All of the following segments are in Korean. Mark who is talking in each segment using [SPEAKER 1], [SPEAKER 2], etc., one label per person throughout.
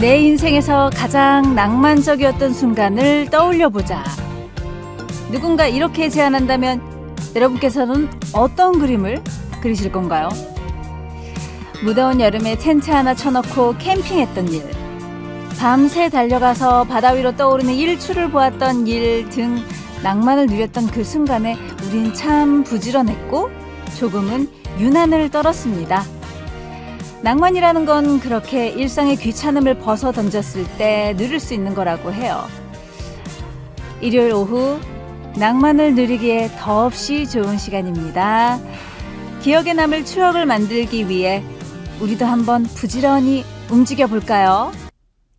[SPEAKER 1] 내 인생에서 가장 낭만적이었던 순간을 떠올려 보자. 누군가 이렇게 제안한다면 여러분께서는 어떤 그림을 그리실 건가요? 무더운 여름에 텐트 하나 쳐놓고 캠핑했던 일, 밤새 달려가서 바다 위로 떠오르는 일출을 보았던 일 등 낭만을 누렸던 그 순간에 우린 참 부지런했고 조금은 유난을 떨었습니다. 낭만이라는 건 그렇게 일상의 귀찮음을 벗어 던졌을 때 누릴 수 있는 거라고 해요. 일요일 오후 낭만을 누리기에 더없이 좋은 시간입니다. 기억에 남을 추억을 만들기 위해 우리도 한번 부지런히 움직여 볼까요?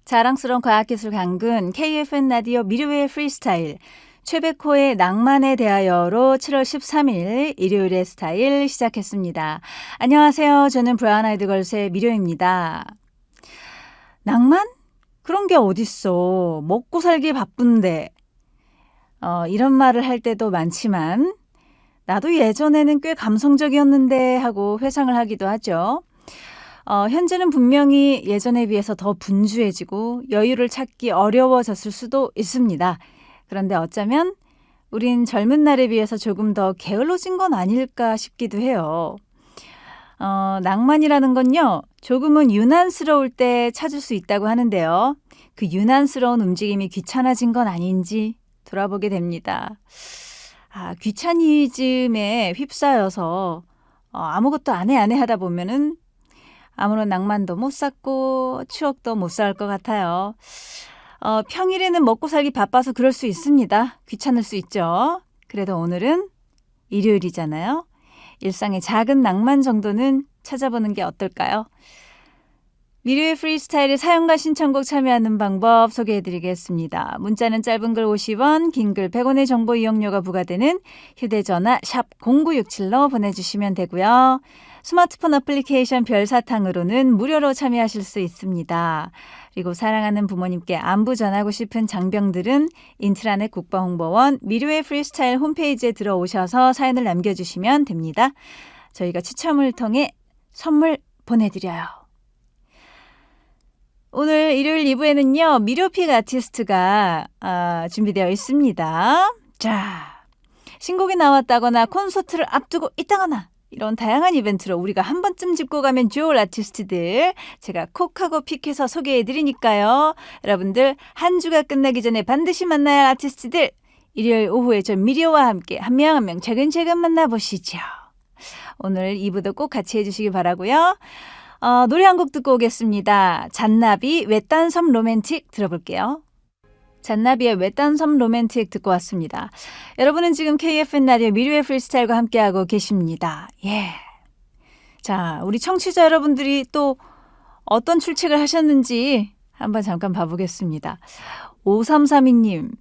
[SPEAKER 1] 자랑스러운 과학기술 강군 KFN 라디오 미르웨이 프리스타일 최백호의 낭만에 대하여로 7월 13일 일요일의 스타일 시작했습니다. 안녕하세요. 저는 브라운 아이드 걸스의 미료입니다. 낭만? 그런 게 어딨어. 먹고 살기 바쁜데. 어, 이런 말을 할 때도 많지만 나도 예전에는 꽤 감성적이었는데 하고 회상을 하기도 하죠. 어, 현재는 분명히 예전에 비해서 더 분주해지고 여유를 찾기 어려워졌을 수도 있습니다. 그런데 어쩌면 우린 젊은 날에 비해서 조금 더 게을러진 건 아닐까 싶기도 해요. 어, 낭만이라는 건요, 조금은 유난스러울 때 찾을 수 있다고 하는데요. 그 유난스러운 움직임이 귀찮아진 건 아닌지 돌아보게 됩니다. 아, 귀차니즘에 휩싸여서 어, 아무것도 안 해 안 해 하다 보면은 아무런 낭만도 못 쌓고 추억도 못 쌓을 것 같아요. 어, 평일에는 먹고 살기 바빠서 그럴 수 있습니다. 귀찮을 수 있죠. 그래도 오늘은 일요일이잖아요. 일상의 작은 낭만 정도는 찾아보는 게 어떨까요? 미래의 프리스타일의 사용과 신청곡 참여하는 방법 소개해드리겠습니다. 문자는 짧은 글 50원, 긴 글 100원의 정보 이용료가 부과되는 휴대전화 샵 0967로 보내주시면 되고요. 스마트폰 어플리케이션 별사탕으로는 무료로 참여하실 수 있습니다. 그리고 사랑하는 부모님께 안부 전하고 싶은 장병들은 인트라넷 국방홍보원 미료의 프리스타일 홈페이지에 들어오셔서 사연을 남겨주시면 됩니다. 저희가 추첨을 통해 선물 보내드려요. 오늘 일요일 2부에는요, 미료픽 아티스트가 아, 준비되어 있습니다. 자, 신곡이 나왔다거나 콘서트를 앞두고 있다거나 이런 다양한 이벤트로 우리가 한 번쯤 짚고 가면 좋을 아티스트들 제가 콕하고 픽해서 소개해 드리니까요. 여러분들 한 주가 끝나기 전에 반드시 만나야 할 아티스트들 일요일 오후에 저 미리오와 함께 한 명 한 명 차근차근 만나보시죠. 오늘 2부도 꼭 같이 해주시기 바라고요. 어, 노래 한 곡 듣고 오겠습니다. 잔나비 외딴섬 로맨틱 들어볼게요. 잔나비의 외딴섬 로맨틱 듣고 왔습니다. 여러분은 지금 KFN 라디오 미류의 프리스타일과 함께하고 계십니다. 예. 자, 우리 청취자 여러분들이 또 어떤 출첵을 하셨는지 한번 잠깐 봐보겠습니다. 5332님,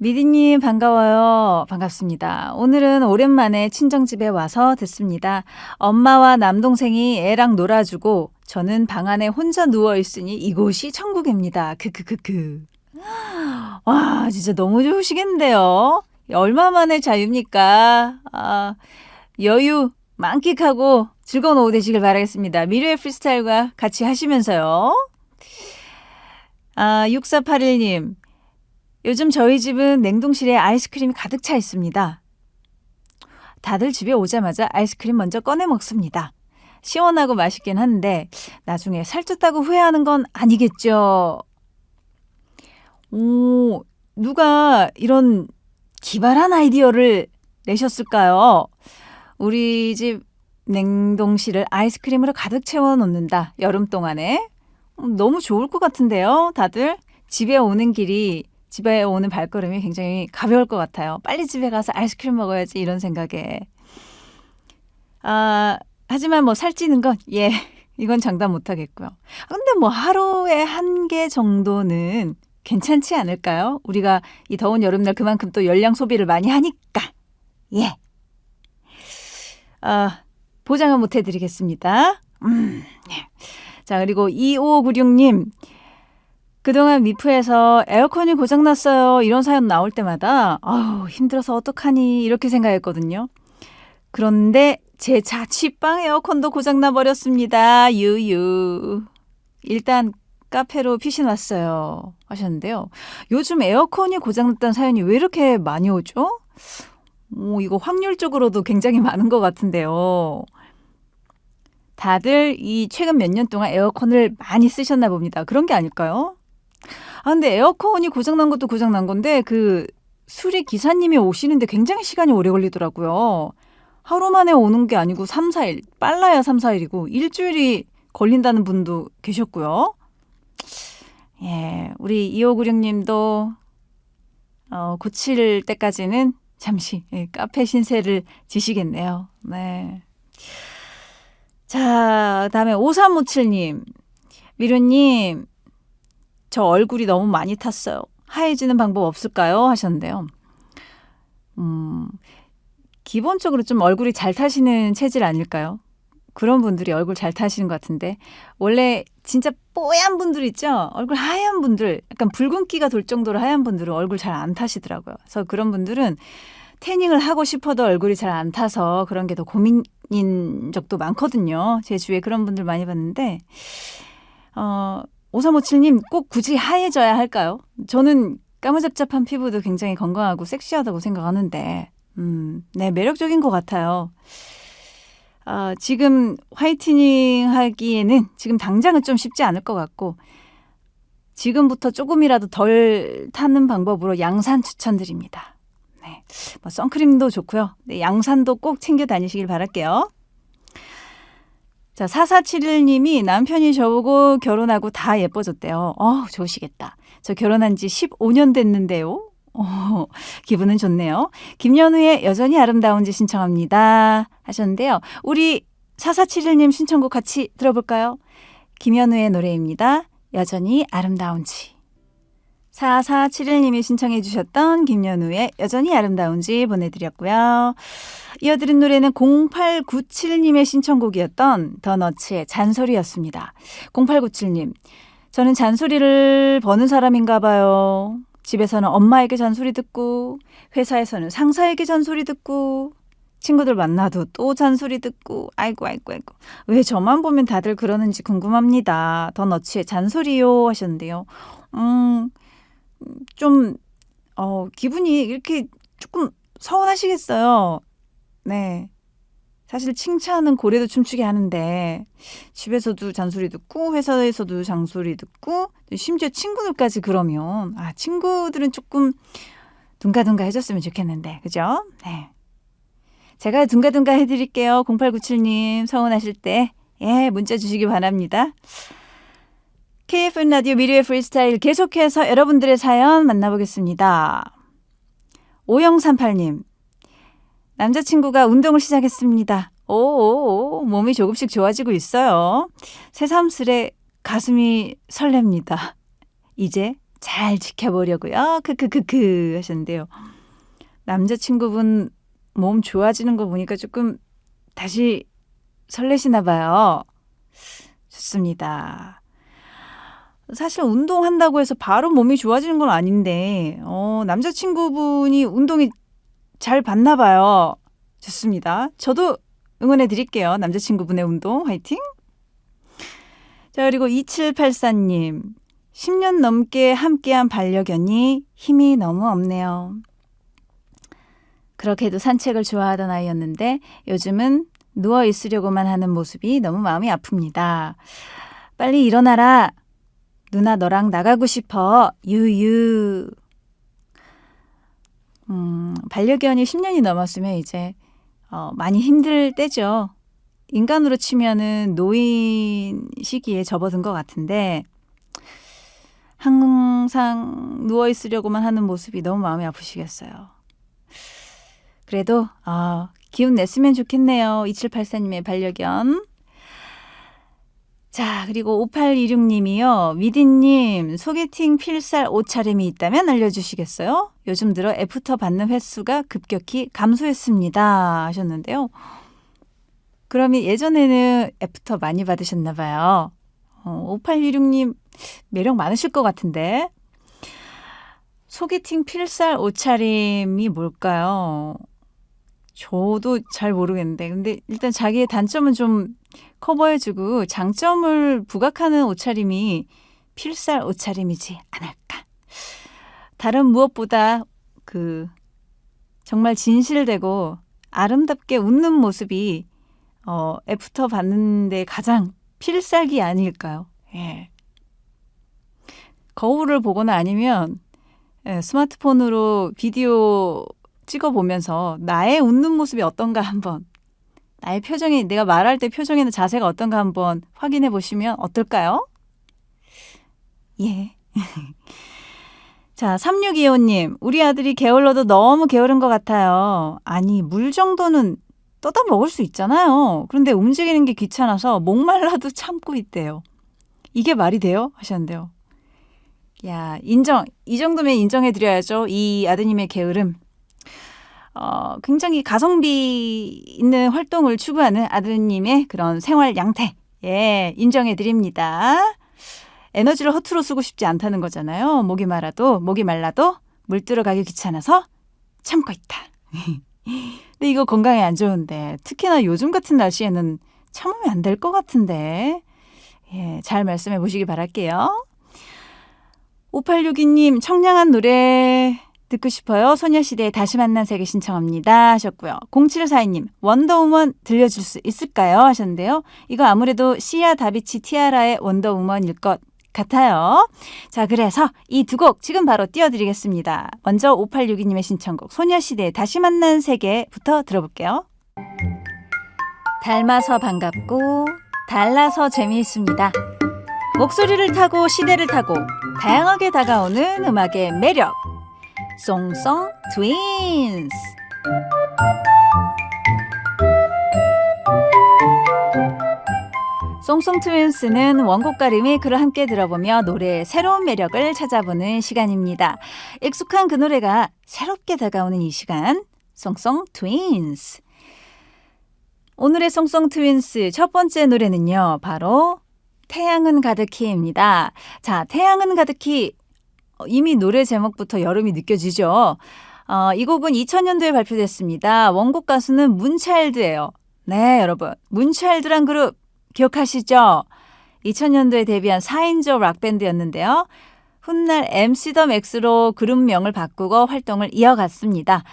[SPEAKER 1] 미디님 반가워요. 반갑습니다. 오늘은 오랜만에 친정집에 와서 듣습니다. 엄마와 남동생이 애랑 놀아주고 저는 방 안에 혼자 누워있으니 이곳이 천국입니다. 크크크크. 와, 진짜 너무 좋으시겠는데요. 얼마 만에 자유입니까? 아, 여유 만끽하고 즐거운 오후 되시길 바라겠습니다. 미래의 프리스타일과 같이 하시면서요. 아, 6481님. 요즘 저희 집은 냉동실에 아이스크림이 가득 차 있습니다. 다들 집에 오자마자 아이스크림 먼저 꺼내 먹습니다. 시원하고 맛있긴 한데 나중에 살쪘다고 후회하는 건 아니겠죠? 오, 누가 이런 기발한 아이디어를 내셨을까요? 우리 집 냉동실을 아이스크림으로 가득 채워 놓는다. 여름 동안에. 음, 너무 좋을 것 같은데요, 다들? 집에 오는 길이, 집에 오는 발걸음이 굉장히 가벼울 것 같아요. 빨리 집에 가서 아이스크림 먹어야지, 이런 생각에. 아, 하지만 뭐 살찌는 건, 예, 이건 장담 못 하겠고요. 근데 뭐 하루에 한 개 정도는 괜찮지 않을까요? 우리가 이 더운 여름날 그만큼 또 열량 소비를 많이 하니까. 예. 아, 보장은 못 해드리겠습니다. 음, 예. 자, 그리고 2596님. 그동안 미프에서 에어컨이 고장났어요. 이런 사연 나올 때마다, 아우, 힘들어서 어떡하니. 이렇게 생각했거든요. 그런데 제 자취방 에어컨도 고장나 버렸습니다. 유유. 일단 카페로 피신 왔어요. 하셨는데요. 요즘 에어컨이 고장났다는 사연이 왜 이렇게 많이 오죠? 오, 이거 확률적으로도 굉장히 많은 것 같은데요. 다들 이 최근 몇 년 동안 에어컨을 많이 쓰셨나 봅니다. 그런 게 아닐까요? 아, 근데 에어컨이 고장난 것도 고장난 건데 그 수리 기사님이 오시는데 굉장히 시간이 오래 걸리더라고요. 하루 만에 오는 게 아니고 3, 4일, 빨라야 3, 4일이고 일주일이 걸린다는 분도 계셨고요. 예, 우리 2596님도 어, 고칠 때까지는 잠시 예, 카페 신세를 지시겠네요. 네. 자, 다음에 5357님. 미루님, 저 얼굴이 너무 많이 탔어요. 하얘지는 방법 없을까요? 하셨는데요. 음, 기본적으로 좀 얼굴이 잘 타시는 체질 아닐까요? 그런 분들이 얼굴 잘 타시는 것 같은데 원래 진짜 뽀얀 분들 있죠? 얼굴 하얀 분들 약간 붉은기가 돌 정도로 하얀 분들은 얼굴 잘 안 타시더라고요. 그래서 그런 분들은 태닝을 하고 싶어도 얼굴이 잘 안 타서 그런 게 더 고민인 적도 많거든요. 제 주위에 그런 분들 많이 봤는데 어 5357님 꼭 굳이 하얘져야 할까요? 저는 까무잡잡한 피부도 굉장히 건강하고 섹시하다고 생각하는데 음, 네, 매력적인 것 같아요. 아, 지금 화이트닝 하기에는 지금 당장은 좀 쉽지 않을 것 같고, 지금부터 조금이라도 덜 타는 방법으로 양산 추천드립니다. 네. 뭐 선크림도 좋고요. 네, 양산도 꼭 챙겨 다니시길 바랄게요. 자, 4471님이 남편이 저보고 결혼하고 다 예뻐졌대요. 어, 좋으시겠다. 저 결혼한 지 15년 됐는데요. 어, 기분은 좋네요. 김연우의 여전히 아름다운 지 신청합니다. 하셨는데요. 우리 4471님 신청곡 같이 들어볼까요? 김연우의 노래입니다. 여전히 아름다운지. 4471님이 신청해 주셨던 김연우의 여전히 아름다운지 보내드렸고요. 이어드린 노래는 0897님의 신청곡이었던 더너츠의 잔소리였습니다. 0897님, 저는 잔소리를 버는 사람인가 봐요. 집에서는 엄마에게 잔소리 듣고, 회사에서는 상사에게 잔소리 듣고, 친구들 만나도 또 잔소리 듣고, 아이고, 아이고, 아이고. 왜 저만 보면 다들 그러는지 궁금합니다. 더 너치의 잔소리요 하셨는데요. 음, 좀, 어, 기분이 이렇게 조금 서운하시겠어요. 네. 사실 칭찬은 고래도 춤추게 하는데 집에서도 잔소리 듣고 회사에서도 잔소리 듣고 심지어 친구들까지 그러면 아 친구들은 조금 둥가둥가 해줬으면 좋겠는데 그죠? 네. 제가 둥가둥가 해드릴게요. 0897님 서운하실 때 예, 문자 주시기 바랍니다. KFN 라디오 미래의 프리스타일 계속해서 여러분들의 사연 만나보겠습니다. 5038님 남자친구가 운동을 시작했습니다. 오, 몸이 조금씩 좋아지고 있어요. 새삼스레 가슴이 설렙니다. 이제 잘 지켜보려고요. 크크크크 하셨는데요. 남자친구분 몸 좋아지는 거 보니까 조금 다시 설레시나 봐요. 좋습니다. 사실 운동한다고 해서 바로 몸이 좋아지는 건 아닌데, 어, 남자친구분이 운동이 잘 봤나 봐요. 좋습니다. 저도 응원해 드릴게요. 남자친구분의 운동 화이팅. 자, 그리고 2784님. 10년 넘게 함께한 반려견이 힘이 너무 없네요. 그렇게도 산책을 좋아하던 아이였는데 요즘은 누워 있으려고만 하는 모습이 너무 마음이 아픕니다. 빨리 일어나라. 누나 너랑 나가고 싶어. 유유. 음, 반려견이 10년이 넘었으면 이제 어, 많이 힘들 때죠. 인간으로 치면은 노인 시기에 접어든 것 같은데 항상 누워 있으려고만 하는 모습이 너무 마음이 아프시겠어요. 그래도 어, 기운 냈으면 좋겠네요. 2784님의 반려견. 자, 그리고 5826님이요. 위디님, 소개팅 필살 옷차림이 있다면 알려주시겠어요? 요즘 들어 애프터 받는 횟수가 급격히 감소했습니다. 하셨는데요. 그러면 예전에는 애프터 많이 받으셨나 봐요. 어, 5826님, 매력 많으실 것 같은데. 소개팅 필살 옷차림이 뭘까요? 저도 잘 모르겠는데. 근데 일단 자기의 단점은 좀 커버해주고 장점을 부각하는 옷차림이 필살 옷차림이지 않을까. 다른 무엇보다 그 정말 진실되고 아름답게 웃는 모습이 어, 애프터 받는데 가장 필살기 아닐까요? 예. 거울을 보거나 아니면 예, 스마트폰으로 비디오 찍어 보면서 나의 웃는 모습이 어떤가 한번 나의 표정이 내가 말할 때 표정이나 자세가 어떤가 한번 확인해 보시면 어떨까요? 예. 자, 3625님. 우리 아들이 게을러도 너무 게으른 것 같아요. 아니, 물 정도는 떠다 먹을 수 있잖아요. 그런데 움직이는 게 귀찮아서 목말라도 참고 있대요. 이게 말이 돼요? 하셨는데요. 야, 인정. 이 정도면 인정해 드려야죠. 이 아드님의 게으름. 어, 굉장히 가성비 있는 활동을 추구하는 아드님의 그런 생활 양태. 예, 인정해 드립니다. 에너지를 허투루 쓰고 싶지 않다는 거잖아요. 목이 말라도, 목이 말라도 물 들어가기 귀찮아서 참고 있다. 근데 이거 건강에 안 좋은데, 특히나 요즘 같은 날씨에는 참으면 안 될 것 같은데, 예, 잘 말씀해 보시기 바랄게요. 5862님, 청량한 노래 듣고 싶어요. 소녀시대의 다시 만난 세계 신청합니다. 하셨고요. 0742님, 원더우먼 들려줄 수 있을까요? 하셨는데요. 이거 아무래도 시아 다비치 티아라의 원더우먼일 것 같아요. 자, 그래서 이 두 곡 지금 바로 띄워드리겠습니다. 먼저 5862님의 신청곡 소녀시대의 다시 만난 세계부터 들어볼게요. 닮아서 반갑고 달라서 재미있습니다. 목소리를 타고 시대를 타고 다양하게 다가오는 음악의 매력. 송송 트윈스. 송송 트윈스는 원곡과 리메이크를 함께 들어보며 노래의 새로운 매력을 찾아보는 시간입니다. 익숙한 그 노래가 새롭게 다가오는 이 시간, 송송 트윈스. 오늘의 송송 트윈스 첫 번째 노래는요, 바로 태양은 가득히입니다. 자, 태양은 가득히 어, 이미 노래 제목부터 여름이 느껴지죠. 어, 이 곡은 2000년도에 발표됐습니다. 원곡 가수는 문차일드예요. 네, 여러분. 문차일드란 그룹 기억하시죠? 2000년도에 데뷔한 4인조 락밴드였는데요. 훗날 MC 더 맥스로 그룹명을 바꾸고 활동을 이어갔습니다.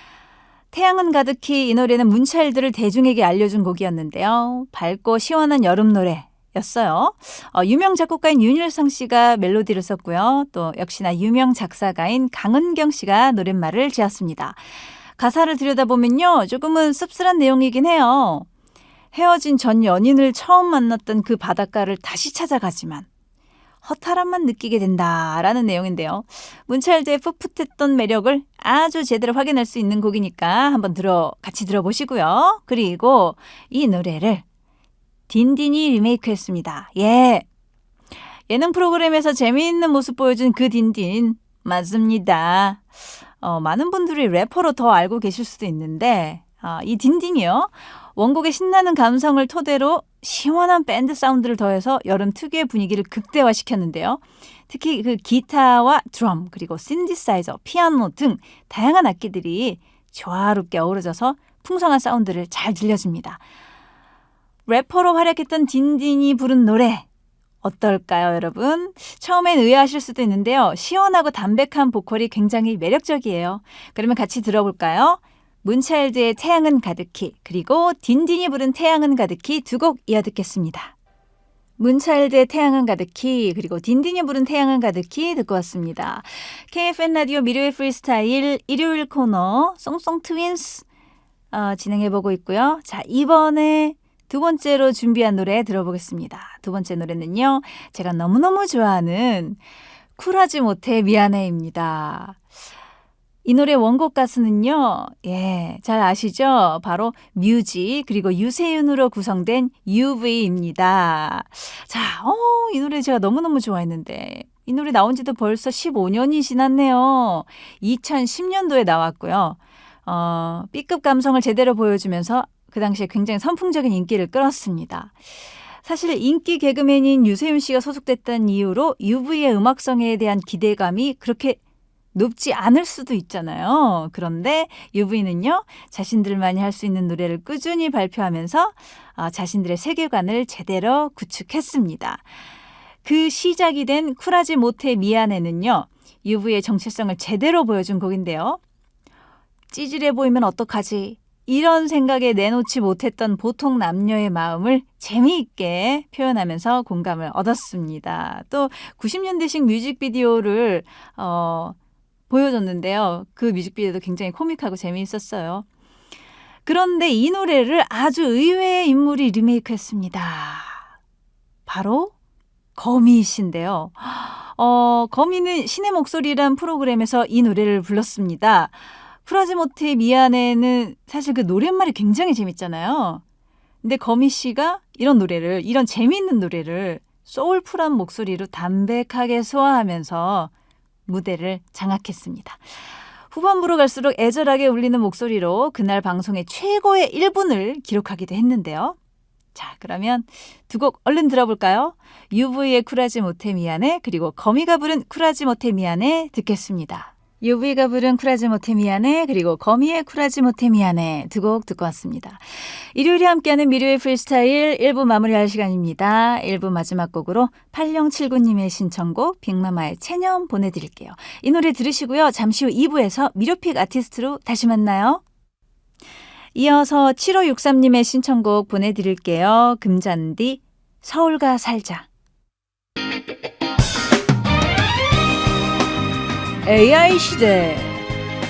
[SPEAKER 1] 태양은 가득히 이 노래는 문차일드를 대중에게 알려준 곡이었는데요. 밝고 시원한 여름 노래 였어요. 어, 유명 작곡가인 윤일상 씨가 멜로디를 썼고요. 또 역시나 유명 작사가인 강은경 씨가 노랫말을 지었습니다. 가사를 들여다보면요. 조금은 씁쓸한 내용이긴 해요. 헤어진 전 연인을 처음 만났던 그 바닷가를 다시 찾아가지만 허탈함만 느끼게 된다라는 내용인데요. 문찰드의 풋풋했던 매력을 아주 제대로 확인할 수 있는 곡이니까 한번 들어 같이 들어보시고요. 그리고 이 노래를 딘딘이 리메이크했습니다. 예. 예능 프로그램에서 재미있는 모습 보여준 그 딘딘 맞습니다. 어, 많은 분들이 래퍼로 더 알고 계실 수도 있는데 아, 이 딘딘이요. 원곡의 신나는 감성을 토대로 시원한 밴드 사운드를 더해서 여름 특유의 분위기를 극대화시켰는데요. 특히 그 기타와 드럼 그리고 신디사이저, 피아노 등 다양한 악기들이 조화롭게 어우러져서 풍성한 사운드를 잘 들려줍니다. 래퍼로 활약했던 딘딘이 부른 노래 어떨까요, 여러분? 처음엔 의아하실 수도 있는데요. 시원하고 담백한 보컬이 굉장히 매력적이에요. 그러면 같이 들어볼까요? 문차일드의 태양은 가득히 그리고 딘딘이 부른 태양은 가득히 두 곡 이어 듣겠습니다. 문차일드의 태양은 가득히 그리고 딘딘이 부른 태양은 가득히 듣고 왔습니다. KFN 라디오 미료의 프리스타일 일요일 코너 송송 트윈스 어, 진행해보고 있고요. 자 이번에 두 번째로 준비한 노래 들어보겠습니다. 두 번째 노래는요. 제가 너무너무 좋아하는 쿨하지 못해 미안해입니다. 이 노래 원곡 가수는요, 예, 잘 아시죠? 바로 뮤지, 그리고 유세윤으로 구성된 UV입니다. 자, 어, 이 노래 제가 너무너무 좋아했는데, 이 노래 나온 지도 벌써 15년이 지났네요. 2010년도에 나왔고요. 어, B급 감성을 제대로 보여주면서 그 당시에 굉장히 선풍적인 인기를 끌었습니다. 사실 인기 개그맨인 유세윤 씨가 소속됐다는 이유로 UV의 음악성에 대한 기대감이 그렇게 높지 않을 수도 있잖아요. 그런데 UV는요, 자신들만이 할 수 있는 노래를 꾸준히 발표하면서 어, 자신들의 세계관을 제대로 구축했습니다. 그 시작이 된 쿨하지 못해 미안해는요. UV의 정체성을 제대로 보여준 곡인데요. 찌질해 보이면 어떡하지? 이런 생각에 내놓지 못했던 보통 남녀의 마음을 재미있게 표현하면서 공감을 얻었습니다. 또 90년대식 뮤직비디오를 어, 보여줬는데요. 그 뮤직비디오도 굉장히 코믹하고 재미있었어요. 그런데 이 노래를 아주 의외의 인물이 리메이크했습니다. 바로 거미 씨인데요. 어, 거미는 신의 목소리란 프로그램에서 이 노래를 불렀습니다. 못해 미안해는 사실 그 노랫말이 굉장히 재밌잖아요. 근데 거미 씨가 이런 노래를, 이런 재미있는 노래를 소울풀한 목소리로 담백하게 소화하면서 무대를 장악했습니다. 후반부로 갈수록 애절하게 울리는 목소리로 그날 방송의 최고의 1분을 기록하기도 했는데요. 자, 그러면 두 곡 얼른 들어볼까요? UV의 쿨하지 못해 미안해 그리고 거미가 부른 쿨하지 못해 미안해 듣겠습니다. UV가 부른 쿨하지 못해 미안해 그리고 거미의 쿨하지 못해 미안해 두곡 듣고 왔습니다. 일요일에 함께하는 미료의 프리스타일 1부 마무리할 시간입니다. 1부 마지막 곡으로 8079님의 신청곡 빅마마의 체념 보내드릴게요. 이 노래 들으시고요. 잠시 후 2부에서 미료픽 아티스트로 다시 만나요. 이어서 7563님의 신청곡 보내드릴게요. 금잔디 서울가 살자. AI 시대.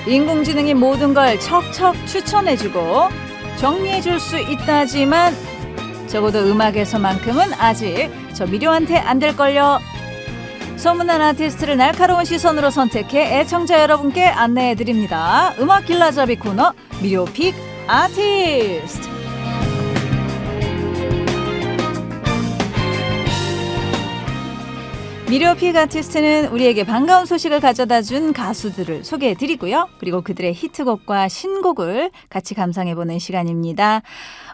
[SPEAKER 1] 인공지능이 모든 걸 척척 추천해주고 정리해줄 수 있다지만 적어도 음악에서만큼은 아직 저 미료한테 안 될걸요. 소문난 아티스트를 날카로운 시선으로 선택해 애청자 여러분께 안내해드립니다. 음악 길라잡이 코너 미료픽 아티스트. 미료픽 아티스트는 우리에게 반가운 소식을 가져다 준 가수들을 소개해 드리고요. 그리고 그들의 히트곡과 신곡을 같이 감상해 보는 시간입니다.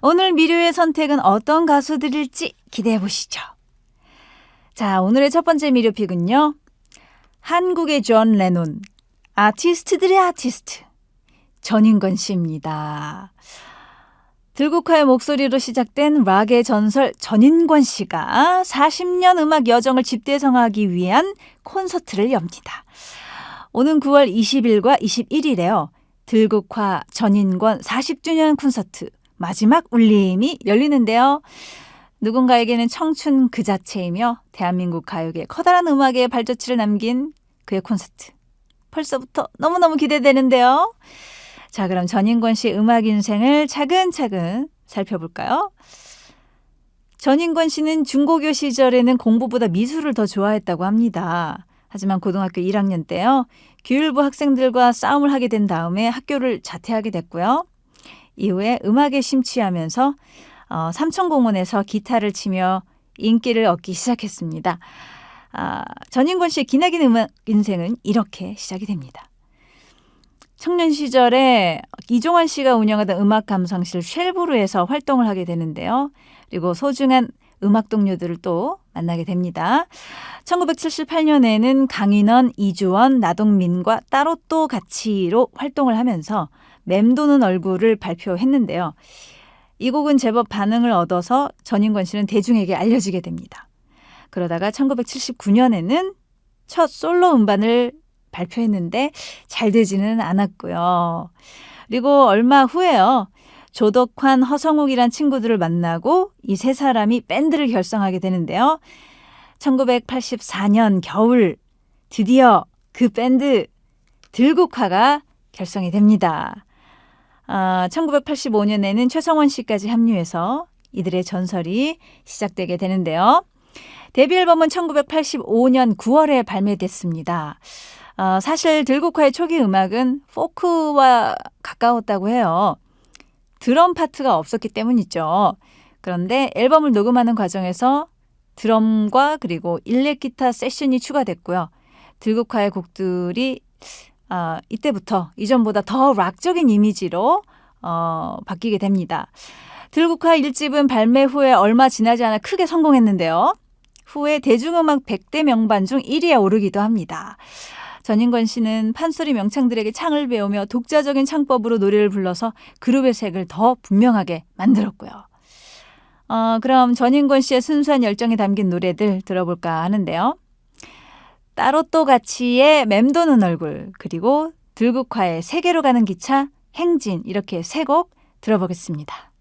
[SPEAKER 1] 오늘 미료의 선택은 어떤 가수들일지 기대해 보시죠. 자, 오늘의 첫 번째 미료 픽은요. 한국의 존 레논, 아티스트들의 아티스트, 전인권 씨입니다. 들국화의 목소리로 시작된 락의 전설 전인권 씨가 40년 음악 여정을 집대성하기 위한 콘서트를 엽니다. 오는 9월 20일과 21일에요. 들국화 전인권 40주년 콘서트 마지막 울림이 열리는데요. 누군가에게는 청춘 그 자체이며 대한민국 가요계 커다란 음악의 발자취를 남긴 그의 콘서트. 벌써부터 너무너무 기대되는데요. 자, 그럼 전인권 씨의 음악 인생을 차근차근 살펴볼까요? 전인권 씨는 중고교 시절에는 공부보다 미술을 더 좋아했다고 합니다. 하지만 고등학교 1학년 때요. 규율부 학생들과 싸움을 하게 된 다음에 학교를 자퇴하게 됐고요. 이후에 음악에 심취하면서 어, 삼천공원에서 기타를 치며 인기를 얻기 시작했습니다. 아, 전인권 씨의 기나긴 음악 인생은 이렇게 시작이 됩니다. 청년 시절에 이종환 씨가 운영하던 음악 감상실 쉘브루에서 활동을 하게 되는데요. 그리고 소중한 음악 동료들을 또 만나게 됩니다. 1978년에는 강인원, 이주원, 나동민과 따로 또 같이로 활동을 하면서 맴도는 얼굴을 발표했는데요. 이 곡은 제법 반응을 얻어서 전인권 씨는 대중에게 알려지게 됩니다. 그러다가 1979년에는 첫 솔로 음반을 발표했는데 잘 되지는 않았고요. 그리고 얼마 후에요. 조덕환, 허성욱이란 친구들을 만나고 이 세 사람이 밴드를 결성하게 되는데요. 1984년 겨울 드디어 그 밴드 들국화가 결성이 됩니다. 아, 1985년에는 최성원 씨까지 합류해서 이들의 전설이 시작되게 되는데요. 데뷔 앨범은 1985년 9월에 발매됐습니다. 어, 사실 들국화의 초기 음악은 포크와 가까웠다고 해요. 드럼 파트가 없었기 때문이죠. 그런데 앨범을 녹음하는 과정에서 드럼과 그리고 일렉 기타 세션이 추가됐고요. 들국화의 곡들이 어, 이때부터 이전보다 더 락적인 이미지로 어, 바뀌게 됩니다. 들국화 1집은 발매 후에 얼마 지나지 않아 크게 성공했는데요. 후에 대중음악 100대 명반 중 1위에 오르기도 합니다. 전인권 씨는 판소리 명창들에게 창을 배우며 독자적인 창법으로 노래를 불러서 그룹의 색을 더 분명하게 만들었고요. 어, 그럼 전인권 씨의 순수한 열정이 담긴 노래들 들어볼까 하는데요. 따로 또 같이의 맴도는 얼굴 그리고 들국화의 세계로 가는 기차 행진 이렇게 세 곡 들어보겠습니다.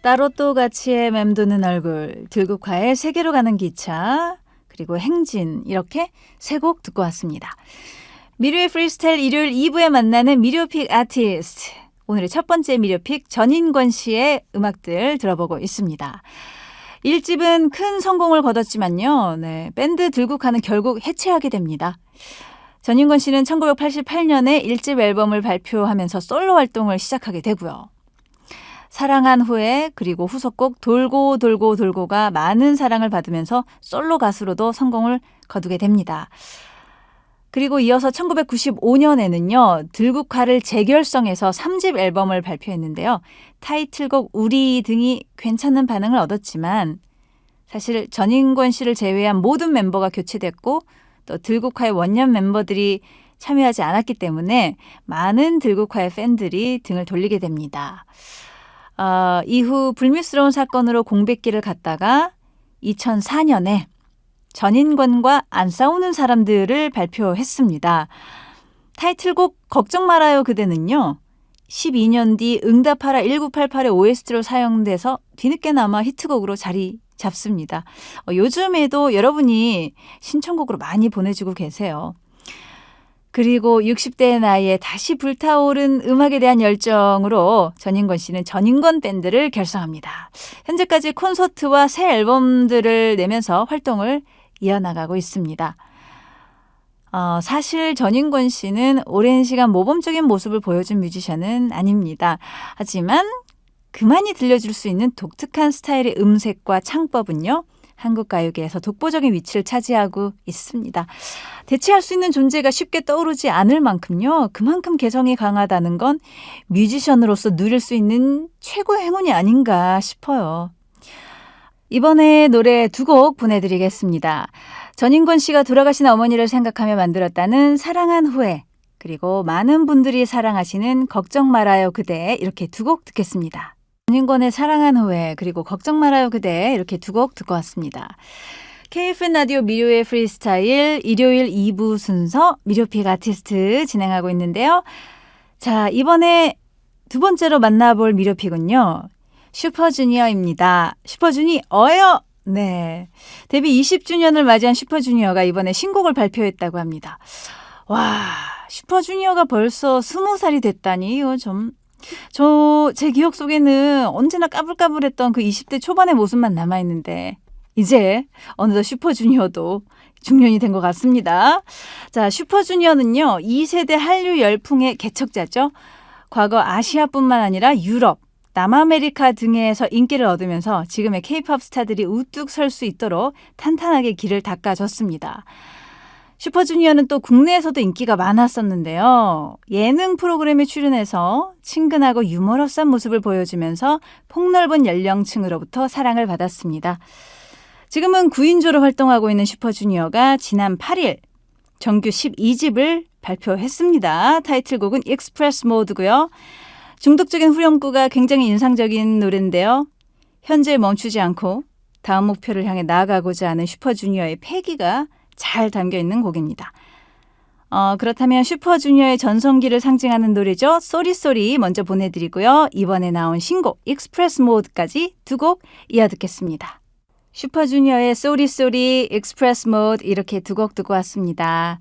[SPEAKER 1] 따로 또 같이의 맴도는 얼굴 들국화의 세계로 가는 기차 그리고 행진 이렇게 세 곡 듣고 왔습니다. 미료의 프리스타일 일요일 2부에 만나는 미료픽 아티스트 오늘의 첫 번째 미료픽 전인권 씨의 음악들 들어보고 있습니다. 1집은 큰 성공을 거뒀지만요. 네, 밴드 들국화는 결국 해체하게 됩니다. 전인권 씨는 1988년에 1집 앨범을 발표하면서 솔로 활동을 시작하게 되고요. 사랑한 후에 그리고 후속곡 돌고 돌고 돌고가 많은 사랑을 받으면서 솔로 가수로도 성공을 거두게 됩니다. 그리고 이어서 1995년에는요, 들국화를 재결성해서 3집 앨범을 발표했는데요. 타이틀곡 우리 등이 괜찮은 반응을 얻었지만, 사실 전인권 씨를 제외한 모든 멤버가 교체됐고, 또 들국화의 원년 멤버들이 참여하지 않았기 때문에 많은 들국화의 팬들이 등을 돌리게 됩니다. 어, 이후 불미스러운 사건으로 공백기를 갖다가 2004년에 전인권과 안 싸우는 사람들을 발표했습니다. 타이틀곡 걱정 말아요 그대는요. 12년 뒤 응답하라 1988의 OST로 사용돼서 뒤늦게나마 히트곡으로 자리 잡습니다. 어, 요즘에도 여러분이 신청곡으로 많이 보내주고 계세요. 그리고 60대의 나이에 다시 불타오른 음악에 대한 열정으로 전인권 씨는 전인권 밴드를 결성합니다. 현재까지 콘서트와 새 앨범들을 내면서 활동을 이어나가고 있습니다. 어, 사실 전인권 씨는 오랜 시간 모범적인 모습을 보여준 뮤지션은 아닙니다. 하지만 그만이 들려줄 수 있는 독특한 스타일의 음색과 창법은요. 한국 가요계에서 독보적인 위치를 차지하고 있습니다. 대체할 수 있는 존재가 쉽게 떠오르지 않을 만큼요. 그만큼 개성이 강하다는 건 뮤지션으로서 누릴 수 있는 최고의 행운이 아닌가 싶어요. 이번에 노래 두 곡 보내드리겠습니다. 전인권 씨가 돌아가신 어머니를 생각하며 만들었다는 사랑한 후에 그리고 많은 분들이 사랑하시는 걱정 말아요 그대 이렇게 두 곡 듣겠습니다. 전인권의 사랑한 후에 그리고 걱정 말아요 그대 이렇게 두 곡 듣고 왔습니다. KFN 라디오 미료의 프리스타일 일요일 2부 순서 미료픽 아티스트 진행하고 있는데요. 자, 이번에 두 번째로 만나볼 미료픽은요. 슈퍼주니어입니다. 슈퍼주니어요! 네. 데뷔 20주년을 맞이한 슈퍼주니어가 이번에 신곡을 발표했다고 합니다. 와, 슈퍼주니어가 벌써 20살이 됐다니, 이거 좀. 저, 제 기억 속에는 언제나 까불까불했던 그 20대 초반의 모습만 남아 있는데, 이제 어느덧 슈퍼주니어도 중년이 된 것 같습니다. 자, 슈퍼주니어는요, 2세대 한류 열풍의 개척자죠. 과거 아시아뿐만 아니라 유럽, 남아메리카 등에서 인기를 얻으면서 지금의 케이팝 스타들이 우뚝 설 수 있도록 탄탄하게 길을 닦아줬습니다. 슈퍼주니어는 또 국내에서도 인기가 많았었는데요. 예능 프로그램에 출연해서 친근하고 유머러스한 모습을 보여주면서 폭넓은 연령층으로부터 사랑을 받았습니다. 지금은 9인조로 활동하고 있는 슈퍼주니어가 지난 8일 정규 12집을 발표했습니다. 타이틀곡은 익스프레스 모드고요. 중독적인 후렴구가 굉장히 인상적인 노래인데요. 현재 멈추지 않고 다음 목표를 향해 나아가고자 하는 슈퍼주니어의 패기가 잘 담겨 있는 곡입니다. 어, 그렇다면 슈퍼주니어의 전성기를 상징하는 노래죠. 쏘리쏘리 먼저 보내드리고요. 이번에 나온 신곡 익스프레스 모드까지 두 곡 이어 듣겠습니다. 슈퍼주니어의 쏘리쏘리, 익스프레스 모드 이렇게 두 곡 듣고 왔습니다.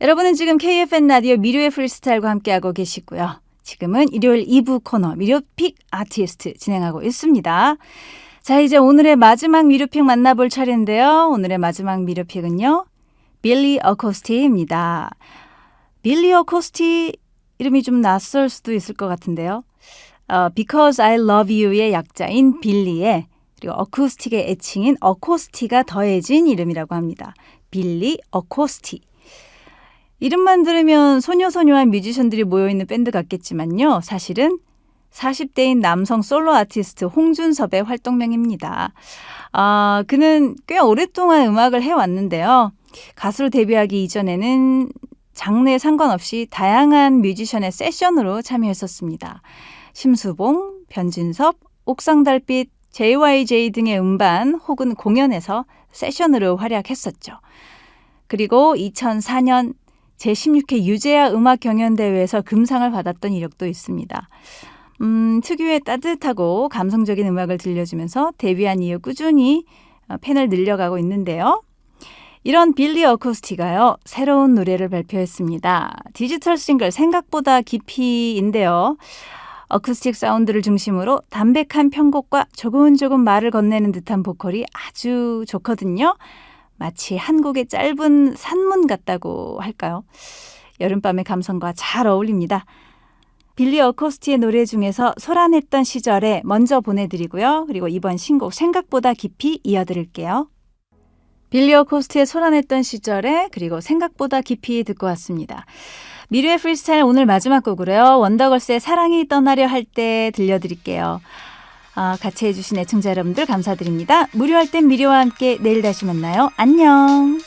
[SPEAKER 1] 여러분은 지금 KFN 라디오 미료의 프리스타일과 함께하고 계시고요. 지금은 일요일 2부 코너 미료픽 아티스트 진행하고 있습니다. 자, 이제 오늘의 마지막 미료픽 만나볼 차례인데요. 오늘의 마지막 미료픽은요. 빌리 어코스티입니다. 빌리 어코스티 이름이 좀 낯설 수도 있을 것 같은데요. 어, Because I Love You의 약자인 빌리의 그리고 어쿠스틱의 애칭인 어코스티가 더해진 이름이라고 합니다. 빌리 어코스티. 이름만 들으면 소녀소녀한 뮤지션들이 모여있는 밴드 같겠지만요. 사실은 40대인 남성 솔로 아티스트 홍준섭의 활동명입니다. 아, 그는 꽤 오랫동안 음악을 해왔는데요. 가수로 데뷔하기 이전에는 장르에 상관없이 다양한 뮤지션의 세션으로 참여했었습니다. 심수봉, 변진섭, 옥상달빛, JYJ 등의 음반 혹은 공연에서 세션으로 활약했었죠. 그리고 2004년 제16회 유재하 음악 경연대회에서 금상을 받았던 이력도 있습니다. 음, 특유의 따뜻하고 감성적인 음악을 들려주면서 데뷔한 이후 꾸준히 어, 팬을 늘려가고 있는데요. 이런 빌리 어코스티가요, 새로운 노래를 발표했습니다. 디지털 싱글 생각보다 깊이인데요. 어쿠스틱 사운드를 중심으로 담백한 편곡과 조곤조곤 말을 건네는 듯한 보컬이 아주 좋거든요. 마치 한 곡의 짧은 산문 같다고 할까요? 여름밤의 감성과 잘 어울립니다. 빌리 어코스티의 노래 중에서 소란했던 시절에 먼저 보내드리고요. 그리고 이번 신곡 생각보다 깊이 이어드릴게요. 빌리 어 코스티의 소란했던 시절에 그리고 생각보다 깊이 듣고 왔습니다. 미르의 프리스타일 오늘 마지막 곡으로요. 원더걸스의 사랑이 떠나려 할 때 들려드릴게요. 아, 같이 해주신 애청자 여러분들 감사드립니다. 무료할 땐 미료와 함께 내일 다시 만나요. 안녕.